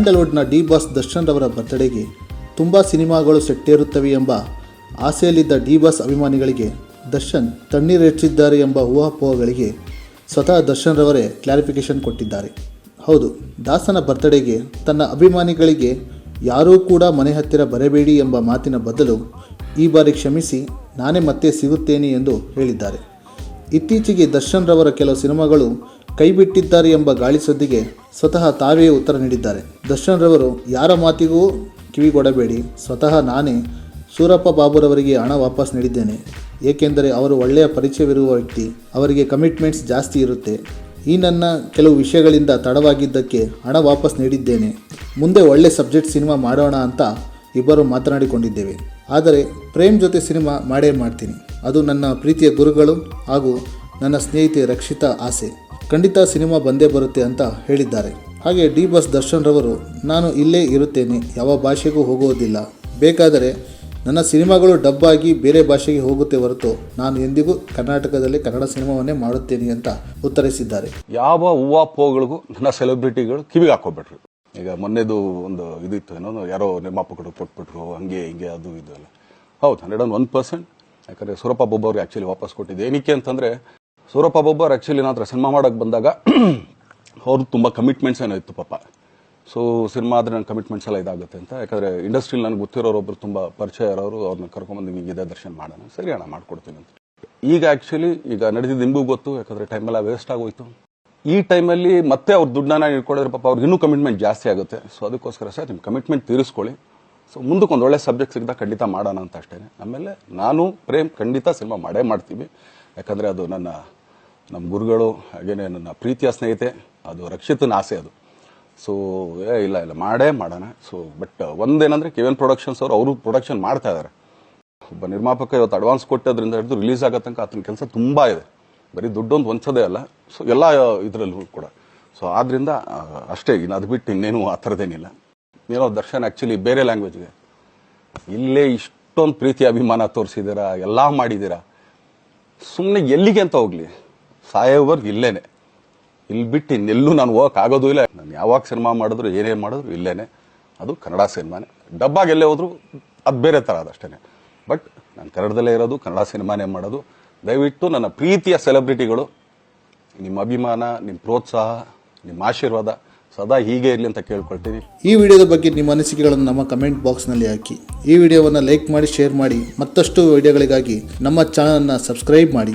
ಸ್ಯಾಂಡಲ್ವುಡ್ನ D boss Darshan ರವರ ಬರ್ತ್ಡೇಗೆ ತುಂಬ ಸಿನಿಮಾಗಳು ಸೆಟ್ಟೇರುತ್ತವೆ ಎಂಬ ಆಸೆಯಲ್ಲಿದ್ದ ಡಿ ಬಾಸ್ ಅಭಿಮಾನಿಗಳಿಗೆ ದರ್ಶನ್ ತಣ್ಣೀರೆಚ್ಚಿದ್ದಾರೆ ಎಂಬ ಊಹಾಪೋಹಗಳಿಗೆ ಸ್ವತಃ ದರ್ಶನ್ ರವರೇ ಕ್ಲಾರಿಫಿಕೇಶನ್ ಕೊಟ್ಟಿದ್ದಾರೆ. ಹೌದು, ದಾಸನ ಬರ್ತ್ಡೇಗೆ ತನ್ನ ಅಭಿಮಾನಿಗಳಿಗೆ ಯಾರೂ ಕೂಡ ಮನೆ ಹತ್ತಿರ ಬರಬೇಡಿ ಎಂಬ ಮಾತಿನ ಬದಲು ಈ ಬಾರಿ ಕ್ಷಮಿಸಿ ನಾನೇ ಮತ್ತೆ ಸಿಗುತ್ತೇನೆ ಎಂದು ಹೇಳಿದ್ದಾರೆ. ಇತ್ತೀಚೆಗೆ ದರ್ಶನ್ ರವರ ಕೆಲವು ಸಿನಿಮಾಗಳು ಕೈಬಿಟ್ಟಿದ್ದಾರೆ ಎಂಬ ಗಾಳಿ ಸುದ್ದಿಗೆ ಸ್ವತಃ ತಾವೇ ಉತ್ತರ ನೀಡಿದ್ದಾರೆ. ದರ್ಶನ್ ರವರು ಯಾರ ಮಾತಿಗೂ ಕಿವಿಗೊಡಬೇಡಿ. ಸ್ವತಃ ನಾನೇ ಸೂರಪ್ಪ ಬಾಬುರವರಿಗೆ ಹಣ ವಾಪಸ್ ನೀಡಿದ್ದೇನೆ. ಏಕೆಂದರೆ ಅವರು ಒಳ್ಳೆಯ ಪರಿಚಯವಿರುವ ವ್ಯಕ್ತಿ. ಅವರಿಗೆ ಕಮಿಟ್ಮೆಂಟ್ಸ್ ಜಾಸ್ತಿ ಇರುತ್ತೆ. ಈ ನನ್ನ ಕೆಲವು ವಿಷಯಗಳಿಂದ ತಡವಾಗಿದ್ದಕ್ಕೆ ಹಣ ವಾಪಸ್ ನೀಡಿದ್ದೇನೆ. ಮುಂದೆ ಒಳ್ಳೆ ಸಬ್ಜೆಕ್ಟ್ ಸಿನಿಮಾ ಮಾಡೋಣ ಅಂತ ಇಬ್ಬರು ಮಾತನಾಡಿಕೊಂಡಿದ್ದೇವೆ. ಆದರೆ ಪ್ರೇಮ್ ಜೊತೆ ಸಿನಿಮಾ ಮಾಡೇ ಮಾಡ್ತೀನಿ. ಅದು ನನ್ನ ಪ್ರೀತಿಯ ಗುರುಗಳು ಹಾಗೂ ನನ್ನ ಸ್ನೇಹಿತೆ ರಕ್ಷಿತಾ ಆಸೆ. ಖಂಡಿತ ಸಿನಿಮಾ ಬಂದೇ ಬರುತ್ತೆ ಅಂತ ಹೇಳಿದ್ದಾರೆ. ಹಾಗೆ ಡಿ ಬಸ್ ದರ್ಶನ್ ರವರು, ನಾನು ಇಲ್ಲೇ ಇರುತ್ತೇನೆ, ಯಾವ ಭಾಷೆಗೂ ಹೋಗುವುದಿಲ್ಲ. ಬೇಕಾದರೆ ನನ್ನ ಸಿನಿಮಾಗಳು ಡಬ್ ಆಗಿ ಬೇರೆ ಭಾಷೆಗೆ ಹೋಗುತ್ತೆ ಹೊರತು ನಾನು ಎಂದಿಗೂ ಕರ್ನಾಟಕದಲ್ಲಿ ಕನ್ನಡ ಸಿನಿಮಾವನ್ನೇ ಮಾಡುತ್ತೇನೆ ಅಂತ ಉತ್ತರಿಸಿದ್ದಾರೆ. ಯಾವ ಹೂವಾಪೋಗಳಿಗೂ ನನ್ನ ಸೆಲೆಬ್ರಿಟಿಗಳು ಕಿವಿಗೆ ಹಾಕೋಬಿಟ್ರು ಈಗ ಮೊನ್ನೆದು ಒಂದು ಇದಿತ್ತು, ಏನೋ ಯಾರೋ ನಿರ್ಮಾಪಕರು ಕೊಟ್ಬಿಟ್ರು, ಹಂಗೆ ಹಿಂಗೆ ಅದು ಇದು ಎಲ್ಲ. ಹೌದು, ಹಂಡ್ರೆಡ್ ಆನ್ ಒನ್ ಪರ್ಸೆಂಟ್. ಯಾಕಂದರೆ ಸೂರಪ್ಪ ಬೊಬ್ಬ ಅವ್ರಿಗೆ ಆ್ಯಕ್ಚುಲಿ ವಾಪಸ್ ಕೊಟ್ಟಿದ್ದೆ ಏನಕ್ಕೆ ಅಂತಂದರೆ ಸೂರಪ್ಪ ಒಬ್ಬರು ಆ್ಯಕ್ಚುಲಿ ನಂತರ ಸಿನಿಮಾ ಮಾಡೋಕೆ ಬಂದಾಗ ಅವ್ರದ್ದು ತುಂಬ ಕಮಿಟ್ಮೆಂಟ್ಸ್ ಏನೋ ಇತ್ತು ಪಾಪ. ಸೊ ಸಿನಿಮಾ ಆದರೆ ನನ್ನ ಕಮಿಟ್ಮೆಂಟ್ಸ್ ಎಲ್ಲ ಇದಾಗುತ್ತೆ ಅಂತ. ಯಾಕಂದರೆ ಇಂಡಸ್ಟ್ರಿಲಿ ನನಗೆ ಗೊತ್ತಿರೋರು ಒಬ್ಬರು ತುಂಬ ಪರಿಚಯ ಇರೋರು ಅವ್ರನ್ನ ಕರ್ಕೊಂಬಂದು ನಿಮಗೆ ಇದೇ ದರ್ಶನ ಮಾಡೋಣ. ಸರಿ ಅಣ್ಣ, ಮಾಡ್ಕೊಡ್ತೀನಿ ಅಂತ. ಈಗ ಆ್ಯಕ್ಚುಲಿ ಈಗ ನಡೆದಿದ್ದು ನಿಮಗೂ ಗೊತ್ತು, ಯಾಕಂದರೆ ಟೈಮೆಲ್ಲ ವೇಸ್ಟ್ ಆಗೋಯ್ತು. ಈ ಟೈಮಲ್ಲಿ ಮತ್ತೆ ಅವ್ರ ದುಡ್ಡನ್ನ ಇಟ್ಕೊಳ್ಳೋದ್ರೆ ಪಾಪ ಅವ್ರಿಗೆ ಇನ್ನೂ ಕಮಿಟ್ಮೆಂಟ್ ಜಾಸ್ತಿ ಆಗುತ್ತೆ. ಸೊ ಅದಕ್ಕೋಸ್ಕರ ಸರ್ ನಿಮ್ಮ ಕಮಿಟ್ಮೆಂಟ್ ತೀರಿಸ್ಕೊಳ್ಳಿ. ಸೊ ಮುಂದಕ್ಕೆ ಒಂದು ಒಳ್ಳೆ ಸಬ್ಜೆಕ್ಟ್ ಸಿಗ್ದಾಗ ಖಂಡಿತ ಮಾಡೋಣ ಅಂತ ಅಷ್ಟೇ ಆಮೇಲೆ ನಾನು, ಪ್ರೇಮ್ ಖಂಡಿತ ಸಿನಿಮಾ ಮಾಡೇ ಮಾಡ್ತೀವಿ. ಯಾಕಂದರೆ ಅದು ನನ್ನ ನಮ್ಮ ಗುರುಗಳು ಹಾಗೇನೆ ನನ್ನ ಪ್ರೀತಿಯ ಸ್ನೇಹಿತೆ, ಅದು ರಕ್ಷಿತನ ಆಸೆ ಅದು. ಸೊ ಏ, ಇಲ್ಲ ಇಲ್ಲ, ಮಾಡೇ ಮಾಡೋಣ. ಸೊ ಬಟ್ ಒಂದೇನಂದ್ರೆ ಕೆ ಎನ್ ಪ್ರೊಡಕ್ಷನ್ಸ್ ಅವರು ಅವರು ಪ್ರೊಡಕ್ಷನ್ ಮಾಡ್ತಾ ಇದ್ದಾರೆ. ಒಬ್ಬ ನಿರ್ಮಾಪಕ ಇವತ್ತು ಅಡ್ವಾನ್ಸ್ ಕೊಟ್ಟದ್ರಿಂದ ಹಿಡಿದು ರಿಲೀಸ್ ಆಗೋ ತನಕ ಆತನ ಕೆಲಸ ತುಂಬ ಇದೆ. ಬರೀ ದುಡ್ಡೊಂದು ಹೊಂಚೋದೇ ಅಲ್ಲ ಸೊ ಎಲ್ಲ ಇದರಲ್ಲೂ ಕೂಡ. ಸೊ ಆದ್ದರಿಂದ ಅಷ್ಟೇ, ಇನ್ನು ಅದು ಬಿಟ್ಟು ಇನ್ನೇನು ಆ ಥರದ್ದೇನಿಲ್ಲ ಏನೋ ದರ್ಶನ್ ಆ್ಯಕ್ಚುಲಿ ಬೇರೆ ಲ್ಯಾಂಗ್ವೇಜ್ಗೆ ಇಲ್ಲೇ ಇಷ್ಟೊಂದು ಪ್ರೀತಿ, ಅಭಿಮಾನ ತೋರಿಸಿದ್ದೀರಾ, ಎಲ್ಲ ಮಾಡಿದ್ದೀರಾ. ಸುಮ್ಮನೆ ಎಲ್ಲಿಗೆ ಅಂತ ಹೋಗ್ಲಿ. ಸಾಯೋವರ್ಗು ಇಲ್ಲೇನೆ. ಇಲ್ಲಿ ಬಿಟ್ಟು ಇನ್ನೆಲ್ಲೂ ನಾನು ಹೋಗಕ್ ಆಗೋದು ಇಲ್ಲ. ನಾನು ಯಾವಾಗ ಸಿನಿಮಾ ಮಾಡಿದ್ರು ಏನೇನು ಮಾಡಿದ್ರು ಇಲ್ಲೇನೆ. ಅದು ಕನ್ನಡ ಸಿನಿಮಾನೇ. ಡಬ್ಬಾಗ ಎಲ್ಲೇ ಹೋದ್ರು ಅದು ಬೇರೆ ಥರ ಅದಷ್ಟೇ ಬಟ್ ನಾನು ಕನ್ನಡದಲ್ಲೇ ಇರೋದು, ಕನ್ನಡ ಸಿನಿಮಾನೇ ಮಾಡೋದು. ದಯವಿಟ್ಟು ನನ್ನ ಪ್ರೀತಿಯ ಸೆಲೆಬ್ರಿಟಿಗಳು, ನಿಮ್ಮ ಅಭಿಮಾನ, ನಿಮ್ಮ ಪ್ರೋತ್ಸಾಹ, ನಿಮ್ಮ ಆಶೀರ್ವಾದ ಸದಾ ಹೀಗೆ ಇರಲಿ ಅಂತ ಕೇಳ್ಕೊಳ್ತೀನಿ. ಈ ವಿಡಿಯೋದ ಬಗ್ಗೆ ನಿಮ್ಮ ಅನಿಸಿಕೆಗಳನ್ನು ನಮ್ಮ ಕಮೆಂಟ್ ಬಾಕ್ಸ್ನಲ್ಲಿ ಹಾಕಿ. ಈ ವಿಡಿಯೋವನ್ನು ಲೈಕ್ ಮಾಡಿ, ಶೇರ್ ಮಾಡಿ ಮತ್ತಷ್ಟು ವಿಡಿಯೋಗಳಿಗಾಗಿ ನಮ್ಮ ಚಾನಲ್ನ ಸಬ್ಸ್ಕ್ರೈಬ್ ಮಾಡಿ.